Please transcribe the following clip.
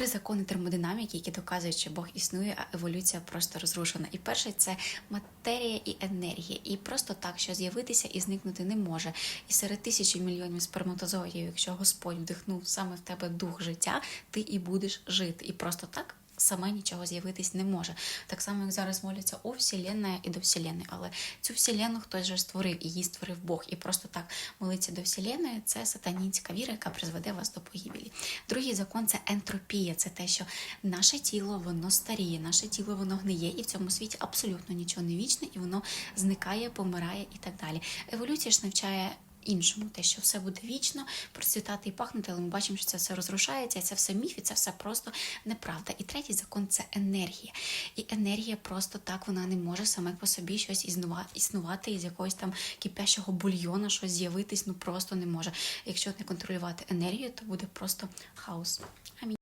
три закони термодинаміки, які доказують, що Бог існує, а еволюція просто розрушена. І перше це матерія і енергія. І просто так, що з'явитися і зникнути не може. І серед тисячі мільйонів сперматозоїв, якщо Господь вдихнув саме в тебе дух життя, ти і будеш жити. І просто так. Саме нічого з'явитись не може. Так само, як зараз моляться о Вселенная і до Вселенної. Але цю Вселенну хтось же створив, і її створив Бог. І просто так молитися до Вселенної – це сатанінська віра, яка призведе вас до погибелі. Другий закон це ентропія. Це те, що наше тіло воно старіє, наше тіло воно гниє, і в цьому світі абсолютно нічого не вічне, і воно зникає, помирає і так далі. Еволюція ж навчає. Іншому, те, що все буде вічно, процвітати і пахнути, але ми бачимо, що це все розрушається, це все міф, і це все просто неправда. І третій закон це енергія. І енергія просто так вона не може саме по собі щось існува- існувати із якогось там кипящого бульйона, щось з'явитись, ну просто не може. Якщо не контролювати енергію, то буде просто хаос. Амінь.